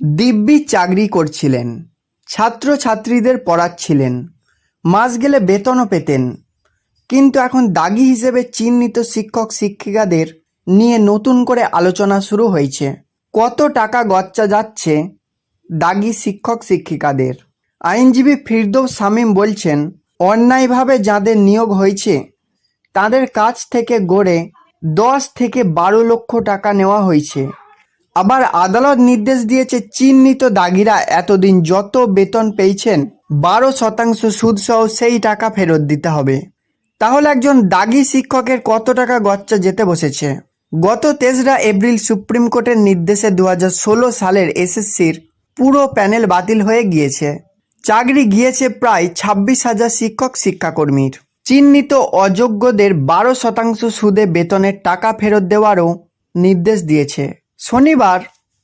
দিব্যি চাকরি করছিলেন, ছাত্রছাত্রীদের পড়াচ্ছিলেন, মাস গেলে বেতনও পেতেন, কিন্তু এখন দাগি হিসেবে চিহ্নিত শিক্ষক শিক্ষিকাদের নিয়ে নতুন করে আলোচনা শুরু হয়েছে। কত টাকা গচ্চা যাচ্ছে দাগি শিক্ষক শিক্ষিকাদের? আইনজীবী ফিরদৌস শামীম বলছেন, অন্যায়ভাবে যাদের নিয়োগ হয়েছে, তাদের কাছ থেকে গড়ে দশ থেকে বারো লক্ষ টাকা নেওয়া হয়েছে। আবার আদালত নির্দেশ দিয়েছে চিহ্নিত দাগিরা এতদিন যত বেতন পেয়েছেন, বারো শতাংশ সুদসহ সেই টাকা ফেরত দিতে হবে। তাহলে একজন দাগি শিক্ষকের কত টাকা গচ্চা যেতে বসেছে? গত তেসরা এপ্রিল সুপ্রিম কোর্টের নির্দেশে দু হাজার ষোলো সালের এসএসসির পুরো প্যানেল বাতিল হয়ে গিয়েছে। চাকরি গিয়েছে প্রায় ছাব্বিশ হাজার শিক্ষক শিক্ষাকর্মীর। চিহ্নিত অযোগ্যদের বারো শতাংশ সুদে বেতনের টাকা ফেরত দেওয়ারও নির্দেশ দিয়েছে। শনিবার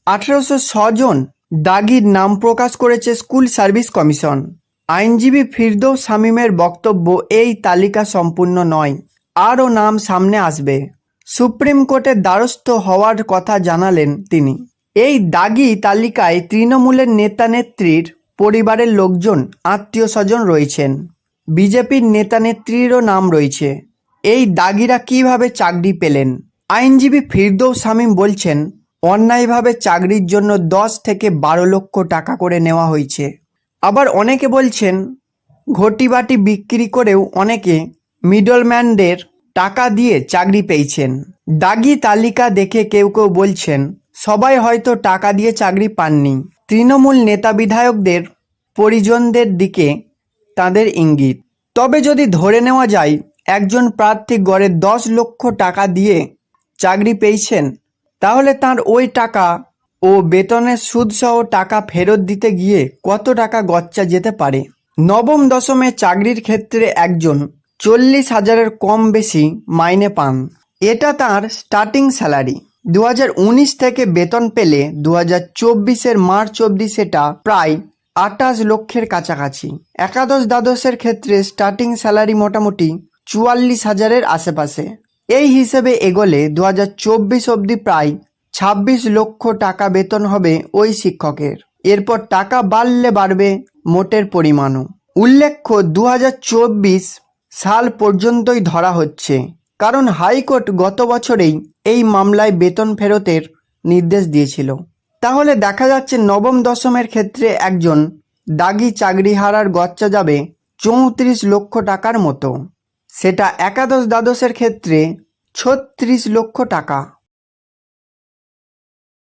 আঠেরোশো জন দাগির নাম প্রকাশ করেছে স্কুল সার্ভিস কমিশন। আইনজীবী ফিরদৌস শামীমের বক্তব্য এই তালিকা সম্পূর্ণ নয়, আরও নাম সামনে আসবে। সুপ্রিম কোর্টের দ্বারস্থ হওয়ার কথা জানালেন তিনি। এই দাগি তালিকায় তৃণমূলের নেতা নেত্রীর পরিবারের লোকজন, আত্মীয় স্বজন রয়েছেন। বিজেপির নেতা নেত্রীরও নাম রয়েছে। এই দাগিরা কীভাবে চাকরি পেলেন? আইনজীবী ফিরদৌ শামীম বলছেন অন্যায়ভাবে চাকরির জন্য দশ থেকে বারো লক্ষ টাকা করে নেওয়া হয়েছে। আবার অনেকে বলছেন, ঘটিবাটি বিক্রি করেও অনেকে মিডলম্যানদের টাকা দিয়ে চাকরি পেয়েছেন। দাগি তালিকা দেখে কেউ কেউ বলছেন, সবাই হয়তো টাকা দিয়ে চাকরি পাননি। তৃণমূল নেতা বিধায়কদের পরিজনদের দিকে তাদের ইঙ্গিত। তবে যদি ধরে নেওয়া যায়, একজন প্রার্থী গড়ে দশ লক্ষ টাকা দিয়ে চাকরি পেয়েছেন তাহলে তার ওই টাকা ও বেতনের সুদসহ টাকা ফেরত দিতে গিয়ে কত টাকা গচ্চা যেতে পারে? নবম দশমে চাকরির ক্ষেত্রে একজন চল্লিশ হাজারের কম বেশি মাইনে পান। এটা তার স্টার্টিং স্যালারি দু হাজার উনিশ থেকে বেতন পেলে দু হাজার মার্চ অবধি সেটা প্রায় আটাশ লক্ষের কাছাকাছি। একাদশ দ্বাদশের ক্ষেত্রে স্টার্টিং স্যালারি মোটামুটি চুয়াল্লিশ হাজারের আশেপাশে। এই হিসেবে এগোলে দু হাজার চব্বিশ অবধি প্রায় ছাব্বিশ লক্ষ টাকা বেতন হবে ওই শিক্ষকের। এরপর টাকা বাড়লে বাড়বে মোটের পরিমাণও। উল্লেখ্য দু হাজার চব্বিশ সাল পর্যন্তই ধরা হচ্ছে। কারণ হাইকোর্ট গত বছরেই এই মামলায় বেতন ফেরতের নির্দেশ দিয়েছিল। তাহলে দেখা যাচ্ছে নবম দশমের ক্ষেত্রে একজন দাগি চাকরি হারার গচ্চা যাবে চৌত্রিশ লক্ষ টাকার মতো। সেটা একাদশ দ্বাদশের ক্ষেত্রে ছত্রিশ লক্ষ টাকা।